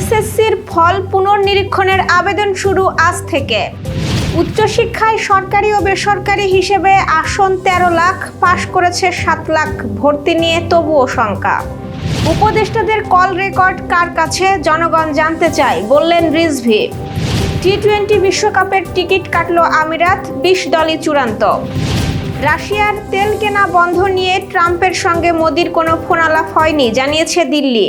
এইচএসসির ফল পুনর্নিরীক্ষণের আবেদন শুরু আজ থেকে। উচ্চশিক্ষায় সরকারি ও বেসরকারি হিসেবে আসন তেরো লাখ, পাশ করেছে সাত লাখ ভর্তি নিয়ে তবুও শঙ্কা। উপদেষ্টাদের কল রেকর্ড কার কাছে, জনগণ জানতে চায়, বললেন রিজভি। টি টোয়েন্টি বিশ্বকাপের টিকিট কাটল আমিরাত, বিশ দলই চূড়ান্ত। রাশিয়ার তেল কেনা বন্ধ নিয়ে ট্রাম্পের সঙ্গে মোদির কোনো ফোনালাপ হয়নি, জানিয়েছে দিল্লি।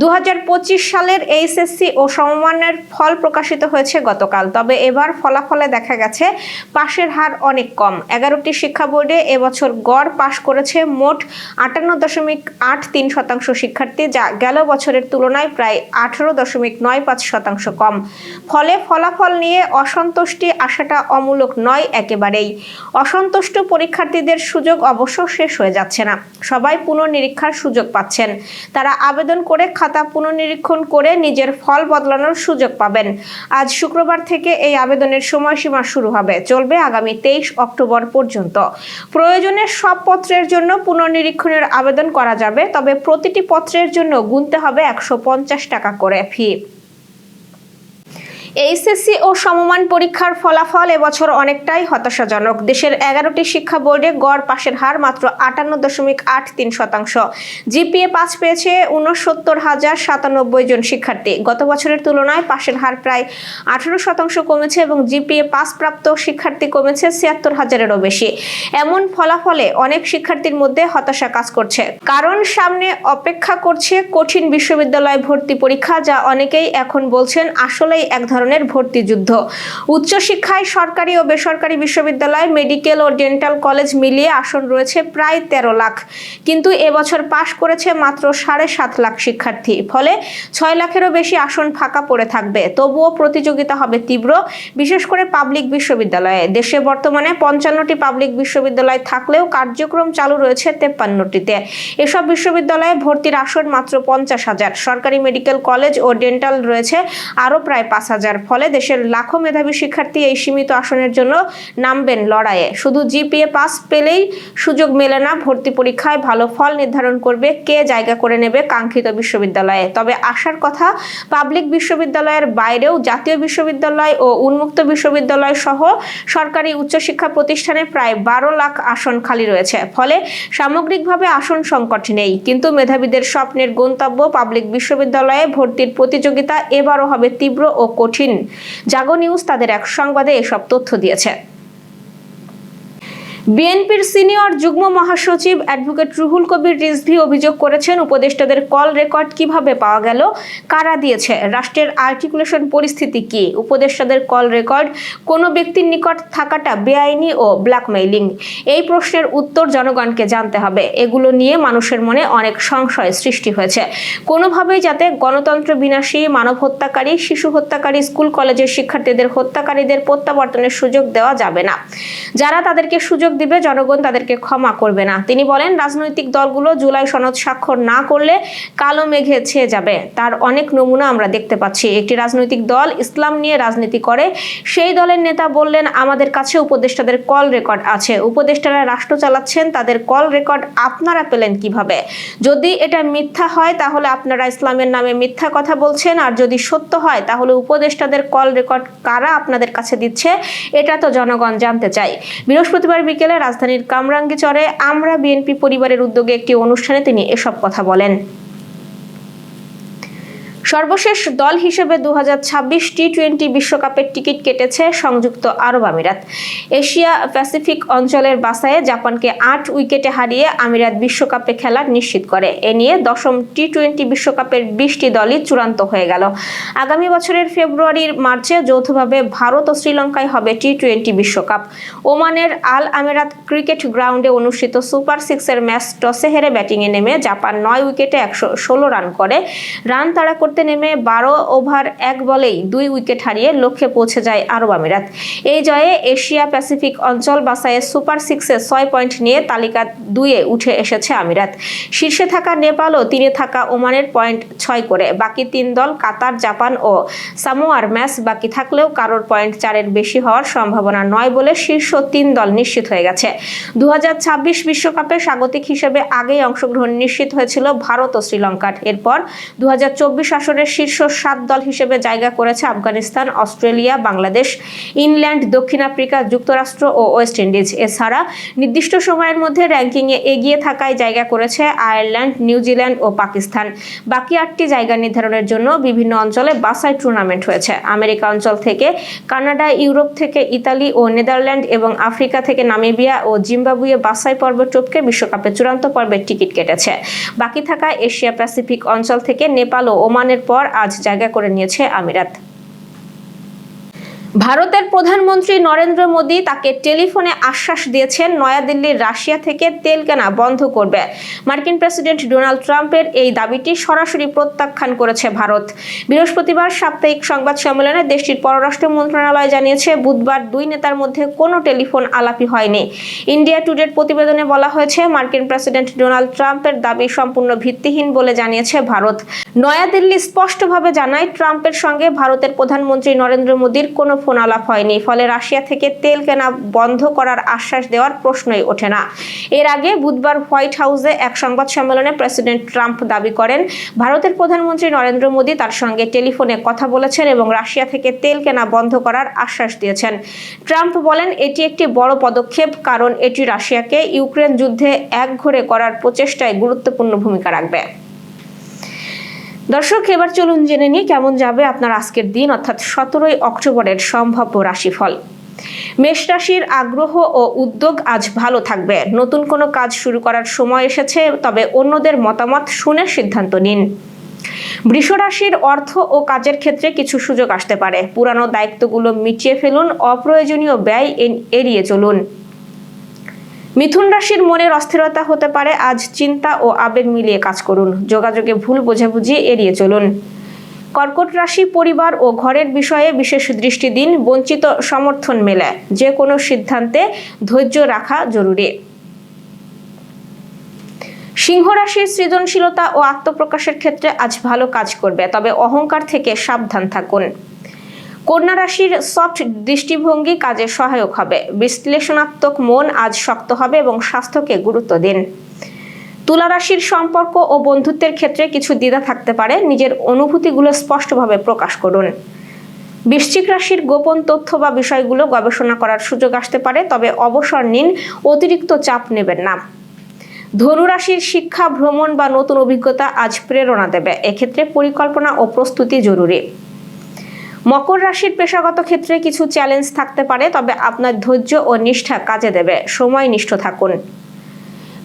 দু হাজার পঁচিশ সালের এইচএসসি ও সমমানের ফল প্রকাশিত হয়েছে গতকাল, তবে এবার ফলাফলে দেখা গেছে পাশের হার অনেক কম। এগারোটি শিক্ষা বোর্ডে এবছর গড় পাশ করেছে মোট আটান্ন দশমিক আট তিন শতাংশ শিক্ষার্থী, যা গেল বছরের তুলনায় প্রায় আঠারো দশমিক নয় পাঁচ শতাংশ কম। ফলে ফলাফল নিয়ে অসন্তুষ্টি আসাটা অমূলক নয় একেবারেই। অসন্তুষ্ট পরীক্ষার্থীদের সুযোগ অবশ্য শেষ হয়ে যাচ্ছে না। সবাই পুনর্নিরীক্ষার সুযোগ পাচ্ছেন। তারা আবেদন করে খাতা পুনর্নিরীক্ষণ করে নিজের ফল বদলানোর সুযোগ পাবেন। আজ শুক্রবার থেকে এই আবেদনের সময়সীমা শুরু হবে। চলবে আগামী তেইশ অক্টোবর পর্যন্ত। প্রয়োজনে সব পত্রের জন্য পুনর্নিরীক্ষণের আবেদন করা যাবে, তবে প্রতিটি পত্রের জন্য গুনতে হবে একশো পঞ্চাশ টাকা করে ফি। এইচএসসি ও সমমান পরীক্ষার ফলাফল এবছর অনেকটাই হতাশাজনক। দেশের এগারোটি শিক্ষা বোর্ডে গড় পাশের হার মাত্র আটান্ন দশমিক আট তিন শতাংশ। জিপিএ পাস পেয়েছে উনসত্তর হাজার সাতানব্বই জন শিক্ষার্থী। গত বছরের তুলনায় পাশের হার প্রায় আঠারো শতাংশ কমেছে এবং জিপিএ পাস প্রাপ্ত শিক্ষার্থী কমেছে ছিয়াত্তর হাজারেরও বেশি। এমন ফলাফলে অনেক শিক্ষার্থীর মধ্যে হতাশা কাজ করছে। কারণ সামনে অপেক্ষা করছে কঠিন বিশ্ববিদ্যালয় ভর্তি পরীক্ষা, যা অনেকেই এখন বলছেন আসলেই এক ধরনের ভর্তি যুদ্ধ। উচ্চশিক্ষায় সরকারি ও বেসরকারি বিশ্ববিদ্যালয়, মেডিকেল ও ডেন্টাল কলেজ মিলিয়ে আসন রয়েছে প্রায় তেরো লাখ। কিন্তু এবছর পাশ করেছে মাত্র সাড়ে সাত লাখ শিক্ষার্থী। ফলে ছয় লাখেরও বেশি আসন ফাঁকা পড়ে থাকবে। তবুও প্রতিযোগিতা হবে তীব্র, বিশেষ করে পাবলিক বিশ্ববিদ্যালয়ে। দেশে বর্তমানে পঞ্চান্নটি পাবলিক বিশ্ববিদ্যালয় থাকলেও কার্যক্রম চালু রয়েছে তেপ্পান্নটিতে। এসব বিশ্ববিদ্যালয়ে ভর্তির আসন মাত্র পঞ্চাশ হাজার। সরকারি মেডিকেল কলেজ ও ডেন্টাল রয়েছে আরও প্রায় পাঁচ হাজার। ফলে দেশের লাখো মেধাবী শিক্ষার্থী এই সীমিত আসনের জন্য নামবেন লড়াইয়ে। শুধু জিপিএ পাস পেলেই সুযোগ মেলে না, ভর্তি পরীক্ষায় ভালো ফল নির্ধারণ করবে কে, জায়গা করে নেবে কাঙ্ক্ষিত বিশ্ববিদ্যালয়ে। তবে আসার কথা, পাবলিক বিশ্ববিদ্যালয়ের বাইরেও জাতীয় বিশ্ববিদ্যালয় ও উন্মুক্ত বিশ্ববিদ্যালয় সহ সরকারি উচ্চশিক্ষা প্রতিষ্ঠানে প্রায় বারো লাখ আসন খালি রয়েছে। ফলে সামগ্রিকভাবে আসন সংকট নেই। কিন্তু মেধাবীদের স্বপ্নের গন্তব্য পাবলিক বিশ্ববিদ্যালয়ে ভর্তির প্রতিযোগিতা এবারও হবে তীব্র ও কঠিন। জাগো নিউজ তাদের এক সংবাদে এসব তথ্য দিয়েছে। বিএনপির সিনিয়র যুগ্ম মহাসচিব অ্যাডভোকেট রুহুল কবির রিজভি অভিযোগ করেছেন, উপদেষ্টাদের কল রেকর্ড কীভাবে পাওয়া গেল, কারা দিয়েছে, রাষ্ট্রের আর্টিকুলেশন পরিস্থিতি কি, উপদেষ্টাদের কল রেকর্ড, কোনো ব্যক্তির নিকট থাকাটা বেআইনি ও ব্ল্যাকমেইলিং, এই প্রশ্নের উত্তর জনগণকে জানতে হবে। এগুলো নিয়ে মানুষের মনে অনেক সংশয় সৃষ্টি হয়েছে। কোনোভাবেই যাতে গণতন্ত্র বিনাশী, মানব হত্যাকারী, শিশু হত্যাকারী, স্কুল, কলেজের শিক্ষার্থীদের, হত্যাকারীদের প্রত্যাবর্তনের সুযোগ দেওয়া যাবে না। যারা তাদেরকে সুযোগ দিবে, জনগণ তাদেরকে ক্ষমা করবে না। তিনি বলেন, রাজনৈতিক দলগুলো জুলাই সনদ স্বাক্ষর না করলে কালো মেঘে ছেয়ে যাবে। তার অনেক নমুনা আমরা দেখতে পাচ্ছি। একটি রাজনৈতিক দল ইসলাম নিয়ে রাজনীতি করে, সেই দলের নেতা বললেন, আমাদের কাছে উপদেষ্টাদের কল রেকর্ড আছে। উপদেষ্টারা রাষ্ট্র চালাচ্ছেন, তাদের কল রেকর্ড আপনারা পেলেন কীভাবে? যদি এটা মিথ্যা হয়, তাহলে আপনারা ইসলামের নামে মিথ্যা কথা বলছেন, আর যদি সত্য হয়, তাহলে উপদেষ্টাদের কল রেকর্ড কারা আপনাদের কাছে দিচ্ছে, এটা তো জনগণ জানতে চাই বৃহস্পতিবার বিকেলে রাজধানীর কামরাঙ্গীচরে আমরা বিএনপি পরিবারের উদ্যোগে একটি অনুষ্ঠানে তিনি এসব কথা বলেন। সর্বশেষ দল হিসেবে দু হাজার ছাব্বিশ টি টোয়েন্টি বিশ্বকাপের টিকিট কেটেছে সংযুক্ত আরব আমিরাত। এশিয়া প্যাসিফিক অঞ্চলের বাসায় জাপানকে আট উইকেটে হারিয়ে আমিরাত বিশ্বকাপে খেলা নিশ্চিত করে। এ নিয়ে দশম টি টোয়েন্টি বিশ্বকাপের বিশটি দলই চূড়ান্ত হয়ে গেল। আগামী বছরের ফেব্রুয়ারির মার্চে যৌথভাবে ভারত ও শ্রীলঙ্কায় হবে টি টোয়েন্টি বিশ্বকাপ। ওমানের আল আমিরাত ক্রিকেট গ্রাউন্ডে অনুষ্ঠিত সুপার সিক্সের ম্যাচ টসে হেরে ব্যাটিংয়ে নেমে জাপান নয় উইকেটে একশো ষোলো রান করে। রান তাড়া করতে করতে নেমে বারো ওভার এক বলেই দুই উইকেট হারিয়ে লক্ষ্যে পৌঁছে যায় আরব আমিরাত। এই জয়ে এশিয়া প্যাসিফিক অঞ্চল বাসায়ে সুপার সিক্সে ছয় পয়েন্ট নিয়ে তালিকা দুইয়ে উঠে এসেছে আমিরাত। শীর্ষে থাকা নেপাল ও তিনে থাকা ওমানের পয়েন্ট ছয় করে। বাকি তিন দল কাতার, জাপান ও সামোয়ার ম্যাচ বাকি থাকলেও কারোর পয়েন্ট চারের বেশি হওয়ার সম্ভাবনা নয় বলে শীর্ষ তিন দল নিশ্চিত হয়ে গেছে। দু বিশ্বকাপে স্বাগতিক হিসেবে আগেই অংশগ্রহণ নিশ্চিত হয়েছিল ভারত ও শ্রীলঙ্কার। এরপর দু হাজার চব্বিশ আসরের শীর্ষ সাত দল হিসেবে জায়গা করেছে আফগানিস্তান, অস্ট্রেলিয়া, বাংলাদেশ, ইংল্যান্ড, দক্ষিণ আফ্রিকা, যুক্তরাষ্ট্র ও ওয়েস্ট ইন্ডিজ। এছাড়া নির্দিষ্ট সময়ের মধ্যে র্যাঙ্কিংয়ে এগিয়ে থাকায় জায়গা করেছে আয়ারল্যান্ড নিউজিল্যান্ড ও পাকিস্তান। বাকি আটটি জায়গা নির্ধারণের জন্য বিভিন্ন অঞ্চলে বাসাই টুর্নামেন্ট হয়েছে। আমেরিকা অঞ্চল থেকে কানাডা, ইউরোপ থেকে ইতালি ও নেদারল্যান্ড এবং আফ্রিকা থেকে নামিবিয়া ও জিম্বাবুয়ে বাসাই পর্ব টপকে বিশ্বকাপের চূড়ান্ত পর্বের টিকিট কেটেছে। বাকি থাকা এশিয়া প্যাসিফিক অঞ্চল থেকে নেপাল ও ওমানের পর আজ জায়গা করে নিয়েছে আমিরাত। ভারতের প্রধানমন্ত্রী নরেন্দ্র মোদী তাকে টেলিফোনে আশ্বাস দিয়েছেন, নয়াদিল্লির রাশিয়া থেকে তেল কেনা বন্ধ করবে। মার্কিন প্রেসিডেন্ট ডোনাল্ড ট্রাম্পের এই দাবিটি সরাসরি প্রত্যাখ্যান করেছে ভারত। বৃহস্পতিবার সাপ্তাহিক সংবাদ সম্মেলনে দেশটির পররাষ্ট্র মন্ত্রণালয় জানিয়েছে, বুধবার দুই নেতার মধ্যে কোনো টেলিফোন আলাপি হয়নি। ইন্ডিয়া টুডের প্রতিবেদনে বলা হয়েছে, মার্কিন প্রেসিডেন্ট ডোনাল্ড ট্রাম্পের দাবি সম্পূর্ণ ভিত্তিহীন বলে জানিয়েছে ভারত। নয়াদিল্লি স্পষ্টভাবে জানায়, ট্রাম্পের সঙ্গে ভারতের প্রধানমন্ত্রী নরেন্দ্র মোদীর কোনো ফোন আলাপ হয়নি, ফলে রাশিয়া থেকে তেল কেনা বন্ধ করার আশ্বাস দেওয়ার প্রশ্নই ওঠে না। এর আগে বুধবার হোয়াইট হাউসে এক সংবাদ সম্মেলনে প্রেসিডেন্ট ট্রাম্প দাবি করেন, ভারতের প্রধানমন্ত্রী নরেন্দ্র মোদী তার সঙ্গে টেলিফোনে কথা বলেছেন এবং রাশিয়া থেকে তেল কেনা বন্ধ করার আশ্বাস দিয়েছেন। ট্রাম্প বলেন, এটি একটি বড় পদক্ষেপ, কারণ এটি রাশিয়াকে ইউক্রেন যুদ্ধে একঘরে করার প্রচেষ্টায় গুরুত্বপূর্ণ ভূমিকা রাখবে। দর্শক, এবার চলুন জেনে নিই কেমন যাবে আপনার আজকের দিন, অর্থাৎ সতেরোই অক্টোবরের সম্ভাব্য রাশিফল। মেষ রাশির আগ্রহ ও উদ্যোগ আজ ভালো থাকবে। নতুন কোনো কাজ শুরু করার সময় এসেছে, তবে অন্যদের মতামত শুনে সিদ্ধান্ত নিন। বৃষ রাশির অর্থ ও কাজের ক্ষেত্রে কিছু সুযোগ আসতে পারে। পুরানো দায়িত্বগুলো মিটিয়ে ফেলুন, অপ্রয়োজনীয় ব্যয় এড়িয়ে চলুন। মিথুন রাশির মনের অস্থিরতা হতে পারে। আজ চিন্তা ও আবেগ মিলিয়ে কাজ করুন। যোগাযোগে ভুল বোঝাবুঝি এড়িয়ে চলুন। কর্কট রাশি পরিবার ও ঘরের বিষয়ে বিশেষ দৃষ্টি দিন। বঞ্চিত সমর্থন মেলে। যে কোনো সিদ্ধান্তে ধৈর্য রাখা জরুরি। সিংহ রাশির সৃজনশীলতা ও আত্মপ্রকাশের ক্ষেত্রে আজ ভালো কাজ করবে। তবে অহংকার থেকে সাবধান থাকুন। কন্যা রাশির সফট দৃষ্টিভঙ্গি কাজে সহায়ক হবে। বিশ্লেষণাত্মক মন আজ শক্ত হবে এবং স্বাস্থ্যকে গুরুত্ব দিন। তুলা রাশির সম্পর্ক ও বন্ধুত্বের ক্ষেত্রে কিছু দ্বিধা থাকতে পারে। নিজের অনুভূতিগুলো স্পষ্টভাবে প্রকাশ করুন। বৃশ্চিক রাশির গোপন তথ্য বা বিষয়গুলো গবেষণা করার সুযোগ আসতে পারে, তবে অবসর নিন, অতিরিক্ত চাপ নেবেন না। ধনুরাশির শিক্ষা, ভ্রমণ বা নতুন অভিজ্ঞতা আজ প্রেরণা দেবে। এক্ষেত্রে পরিকল্পনা ও প্রস্তুতি জরুরি। মকর রাশির পেশাগত ক্ষেত্রে কিছু চ্যালেঞ্জ থাকতে পারে, তবে আপনার ধৈর্য ও নিষ্ঠা কাজে দেবে। সময় নিষ্ঠ থাকুন।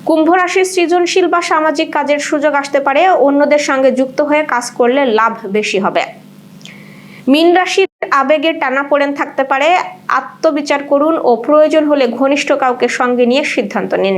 কুম্ভ রাশির সৃজনশীল বা সামাজিক কাজের সুযোগ আসতে পারে, অন্যদের সঙ্গে যুক্ত হয়ে কাজ করলে লাভ বেশি হবে। মীন রাশির আবেগের টানাপোড়েন থাকতে পারে, আত্মবিচার করুন ও প্রয়োজন হলে ঘনিষ্ঠ কাউকে সঙ্গে নিয়ে সিদ্ধান্ত নিন।